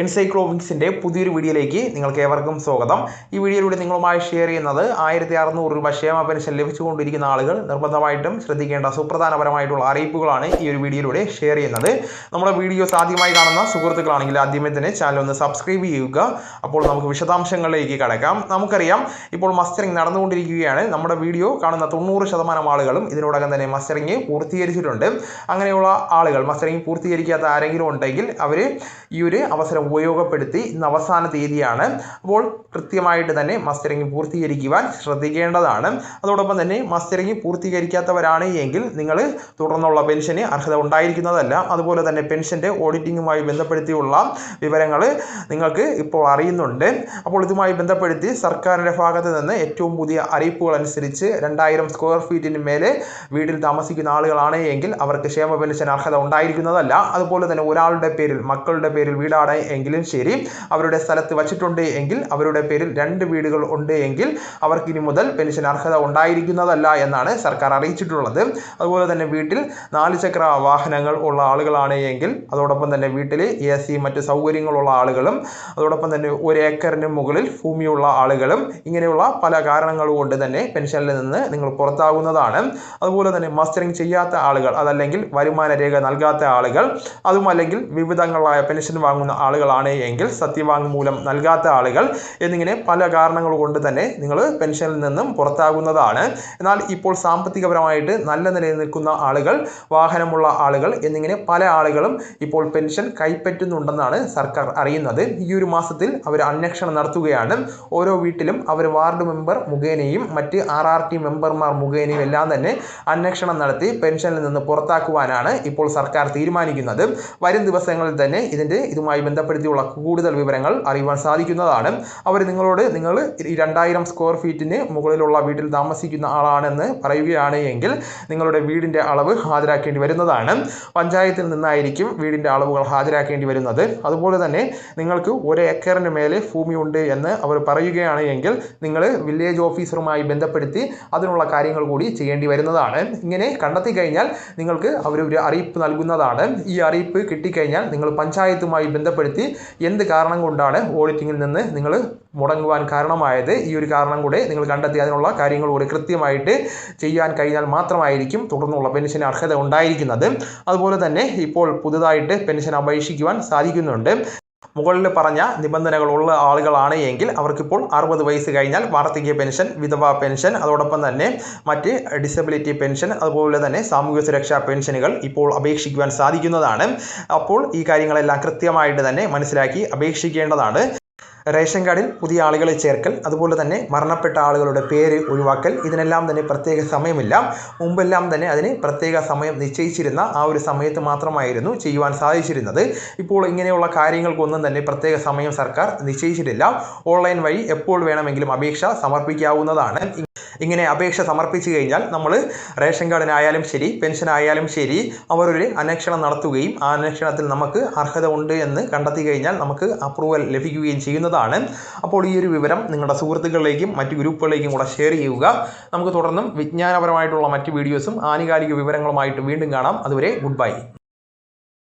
എൻസൈക്ലോമിക്സിന്റെ പുതിയൊരു വീഡിയോയിലേക്ക് നിങ്ങൾക്ക് ഏവർക്കും സ്വാഗതം. ഈ വീഡിയോയിലൂടെ നിങ്ങളുമായി ഷെയർ ചെയ്യുന്നത് ആയിരത്തി അറുന്നൂറ് രൂപ ക്ഷേമ പെൻഷൻ ലഭിച്ചുകൊണ്ടിരിക്കുന്ന ആളുകൾ നിർബന്ധമായിട്ടും ശ്രദ്ധിക്കേണ്ട സുപ്രധാനപരമായിട്ടുള്ള അറിയിപ്പുകളാണ് ഈ ഒരു വീഡിയോയിലൂടെ ഷെയർ ചെയ്യുന്നത്. നമ്മുടെ വീഡിയോസ് ആദ്യമായി കാണുന്ന സുഹൃത്തുക്കളാണെങ്കിൽ ആദ്യമേ തന്നെ ചാനൽ ഒന്ന് സബ്സ്ക്രൈബ് ചെയ്യുക. അപ്പോൾ നമുക്ക് വിശദാംശങ്ങളിലേക്ക് കടക്കാം. നമുക്കറിയാം ഇപ്പോൾ മസ്റ്ററിംഗ് നടന്നുകൊണ്ടിരിക്കുകയാണ്. നമ്മുടെ വീഡിയോ കാണുന്ന തൊണ്ണൂറ് ശതമാനം ആളുകളും ഇതിനോടകം തന്നെ മസ്റ്ററിംഗ് പൂർത്തീകരിച്ചിട്ടുണ്ട്. അങ്ങനെയുള്ള ആളുകൾ മസ്റ്ററിംഗ് പൂർത്തീകരിക്കാത്ത ആരെങ്കിലും ഉണ്ടെങ്കിൽ അവർ ഈ ഒരു അവസരം ഉപയോഗപ്പെടുത്തി ഇന്ന് അവസാന തീയതിയാണ്. അപ്പോൾ കൃത്യമായിട്ട് തന്നെ മസ്റ്ററിംഗ് പൂർത്തീകരിക്കുവാൻ ശ്രദ്ധിക്കേണ്ടതാണ്. അതോടൊപ്പം തന്നെ മസ്റ്ററിംഗ് പൂർത്തീകരിക്കാത്തവരാണ് എങ്കിൽ നിങ്ങൾ തുടർന്നുള്ള പെൻഷന് അർഹത ഉണ്ടായിരിക്കുന്നതല്ല. അതുപോലെ തന്നെ പെൻഷന്റെ ഓഡിറ്റിങ്ങുമായി ബന്ധപ്പെടുത്തിയുള്ള വിവരങ്ങൾ നിങ്ങൾക്ക് ഇപ്പോൾ അറിയുന്നുണ്ട്. അപ്പോൾ ഇതുമായി ബന്ധപ്പെടുത്തി സർക്കാരിന്റെ ഭാഗത്ത് നിന്ന് ഏറ്റവും പുതിയ അറിയിപ്പുകൾ അനുസരിച്ച് രണ്ടായിരം സ്ക്വയർ ഫീറ്റിന് മേലെ വീട്ടിൽ താമസിക്കുന്ന ആളുകളാണ് എങ്കിൽ അവർക്ക് ക്ഷേമ പെൻഷൻ അർഹത ഉണ്ടായിരിക്കുന്നതല്ല. അതുപോലെ തന്നെ ഒരാളുടെ പേരിൽ മക്കളുടെ പേരിൽ വീടാണ് എങ്കിലും ശരി. അവരുടെ സ്ഥലത്ത് വച്ചിട്ടുണ്ട് എങ്കിൽ അവരുടെ പേരിൽ രണ്ട് വീടുകൾ ഉണ്ട് എങ്കിൽ അവർക്ക് ഇനി മുതൽ പെൻഷൻ അർഹത ഉണ്ടായിരിക്കുന്നതല്ല എന്നാണ് സർക്കാർ അറിയിച്ചിട്ടുള്ളത്. അതുപോലെ തന്നെ വീട്ടിൽ നാല് ചക്ര വാഹനങ്ങൾ ഉള്ള ആളുകളാണ് എങ്കിൽ അതോടൊപ്പം തന്നെ വീട്ടിൽ എ സി മറ്റ് സൗകര്യങ്ങളുള്ള ആളുകളും അതോടൊപ്പം തന്നെ ഒരു ഏക്കറിന് മുകളിൽ ഭൂമിയുള്ള ആളുകളും ഇങ്ങനെയുള്ള പല കാരണങ്ങൾ കൊണ്ട് തന്നെ പെൻഷനിൽ നിന്ന് നിങ്ങൾ പുറത്താകുന്നതാണ്. അതുപോലെ തന്നെ മസ്റ്ററിങ് ചെയ്യാത്ത ആളുകൾ അതല്ലെങ്കിൽ വരുമാന രേഖ നൽകാത്ത ആളുകൾ അതുമല്ലെങ്കിൽ വിവിധങ്ങളായ പെൻഷൻ വാങ്ങുന്ന ആളുകളാണ് എങ്കിൽ സത്യവാങ്മൂലം നൽകാത്ത ആളുകൾ എന്നിങ്ങനെ പല കാരണങ്ങൾ കൊണ്ട് തന്നെ നിങ്ങൾ പെൻഷനിൽ നിന്നും പുറത്താകുന്നതാണ്. എന്നാൽ ഇപ്പോൾ സാമ്പത്തികപരമായിട്ട് നല്ല നിലയിൽ നിൽക്കുന്ന ആളുകൾ വാഹനമുള്ള ആളുകൾ എന്നിങ്ങനെ പല ആളുകളും ഇപ്പോൾ പെൻഷൻ കൈപ്പറ്റുന്നുണ്ടെന്നാണ് സർക്കാർ അറിയുന്നത്. ഈ ഒരു മാസത്തിൽ അവർ അന്വേഷണം നടത്തുകയാണ്. ഓരോ വീട്ടിലും അവർ വാർഡ് മെമ്പർ മുഖേനയും മറ്റ് ആർ ആർ ടി മെമ്പർമാർ മുഖേനയും എല്ലാം തന്നെ അന്വേഷണം നടത്തി പെൻഷനിൽ നിന്ന് പുറത്താക്കുവാനാണ് ഇപ്പോൾ സർക്കാർ തീരുമാനിക്കുന്നത്. വരും ദിവസങ്ങളിൽ തന്നെ ഇതിന്റെ ഇതുമായി ബന്ധപ്പെടുത്തിയുള്ള കൂടുതൽ വിവരങ്ങൾ അറിയുവാൻ സാധിക്കുന്നതാണ്. അവർ നിങ്ങളോട് നിങ്ങൾ രണ്ടായിരം സ്ക്വയർ ഫീറ്റിന് മുകളിലുള്ള വീട്ടിൽ താമസിക്കുന്ന ആളാണെന്ന് പറയുകയാണ് എങ്കിൽ നിങ്ങളുടെ വീടിന്റെ അളവ് ഹാജരാക്കേണ്ടി വരുന്നതാണ്. പഞ്ചായത്തിൽ നിന്നായിരിക്കും വീടിന്റെ അളവുകൾ ഹാജരാക്കേണ്ടി വരുന്നത്. അതുപോലെ തന്നെ നിങ്ങൾക്ക് ഒരു ഏക്കറിന് മേലെ ഭൂമിയുണ്ട് എന്ന് അവർ പറയുകയാണ് എങ്കിൽ നിങ്ങൾ വില്ലേജ് ഓഫീസറുമായി ബന്ധപ്പെടുത്തി അതിനുള്ള കാര്യങ്ങൾ കൂടി ചെയ്യേണ്ടി വരുന്നതാണ്. ഇങ്ങനെ കണ്ടെത്തി കഴിഞ്ഞാൽ നിങ്ങൾക്ക് അവർ ഒരു അറിയിപ്പ് നൽകുന്നതാണ്. ഈ അറിയിപ്പ് കിട്ടിക്കഴിഞ്ഞാൽ നിങ്ങൾ പഞ്ചായത്തുമായി ബന്ധപ്പെടുത്തി എന്ത് കാരണം കൊണ്ടാണ് ഓഡിറ്റിങ്ങിൽ നിന്ന് നിങ്ങൾ മുടങ്ങുവാൻ കാരണമായത്? ഈ ഒരു കാരണം കൂടെ നിങ്ങൾ കണ്ടെത്തി അതിനുള്ള കാര്യങ്ങൾ കൂടി കൃത്യമായിട്ട് ചെയ്യാൻ കഴിഞ്ഞാൽ മാത്രമായിരിക്കും തുടർന്നുള്ള പെൻഷൻ അർഹത ഉണ്ടായിരിക്കുന്നത്. അതുപോലെ തന്നെ ഇപ്പോൾ പുതുതായിട്ട് പെൻഷൻ അപേക്ഷിക്കുവാൻ സാധിക്കുന്നുണ്ട്. മുകളിൽ പറഞ്ഞ നിബന്ധനകളുള്ള ആളുകളാണ് എങ്കിൽ അവർക്കിപ്പോൾ അറുപത് വയസ്സ് കഴിഞ്ഞാൽ വാർദ്ധക്യ പെൻഷൻ വിധവ പെൻഷൻ അതോടൊപ്പം തന്നെ മറ്റ് ഡിസബിലിറ്റി പെൻഷൻ അതുപോലെ തന്നെ സാമൂഹ്യ സുരക്ഷാ പെൻഷനുകൾ ഇപ്പോൾ അപേക്ഷിക്കുവാൻ സാധിക്കുന്നതാണ്. അപ്പോൾ ഈ കാര്യങ്ങളെല്ലാം കൃത്യമായിട്ട് തന്നെ മനസ്സിലാക്കി അപേക്ഷിക്കേണ്ടതാണ്. റേഷൻ കാർഡിൽ പുതിയ ആളുകളെ ചേർക്കൽ അതുപോലെ തന്നെ മരണപ്പെട്ട ആളുകളുടെ പേര് ഒഴിവാക്കൽ ഇതിനെല്ലാം തന്നെ പ്രത്യേക സമയമില്ല. മുമ്പെല്ലാം തന്നെ അതിന് പ്രത്യേക സമയം നിശ്ചയിച്ചിരുന്ന ആ ഒരു സമയത്ത് മാത്രമായിരുന്നു ചെയ്യുവാൻ സാധിച്ചിരുന്നത്. ഇപ്പോൾ ഇങ്ങനെയുള്ള കാര്യങ്ങൾക്കൊന്നും തന്നെ പ്രത്യേക സമയം സർക്കാർ നിശ്ചയിച്ചിട്ടില്ല. ഓൺലൈൻ വഴി എപ്പോൾ വേണമെങ്കിലും അപേക്ഷ സമർപ്പിക്കാവുന്നതാണ്. ഇങ്ങനെ അപേക്ഷ സമർപ്പിച്ചു കഴിഞ്ഞാൽ നമ്മൾ റേഷൻ കാർഡിനായാലും ശരി പെൻഷനായാലും ശരി അവർ ഒരു അന്വേഷണം നടത്തുകയും ആ അന്വേഷണത്തിൽ നമുക്ക് അർഹത ഉണ്ട് എന്ന് കണ്ടെത്തി കഴിഞ്ഞാൽ നമുക്ക് അപ്രൂവൽ ലഭിക്കുകയും ചെയ്യുന്നതാണ്. അപ്പോൾ ഈ ഒരു വിവരം നിങ്ങളുടെ സുഹൃത്തുക്കളിലേക്കും മറ്റ് ഗ്രൂപ്പുകളിലേക്കും കൂടെ ഷെയർ ചെയ്യുക. നമുക്ക് തുടർന്നും വിജ്ഞാനപരമായിട്ടുള്ള മറ്റ് വീഡിയോസും ആനുകാലിക വിവരങ്ങളുമായിട്ട് വീണ്ടും കാണാം. അതുവരെ ഗുഡ് ബൈ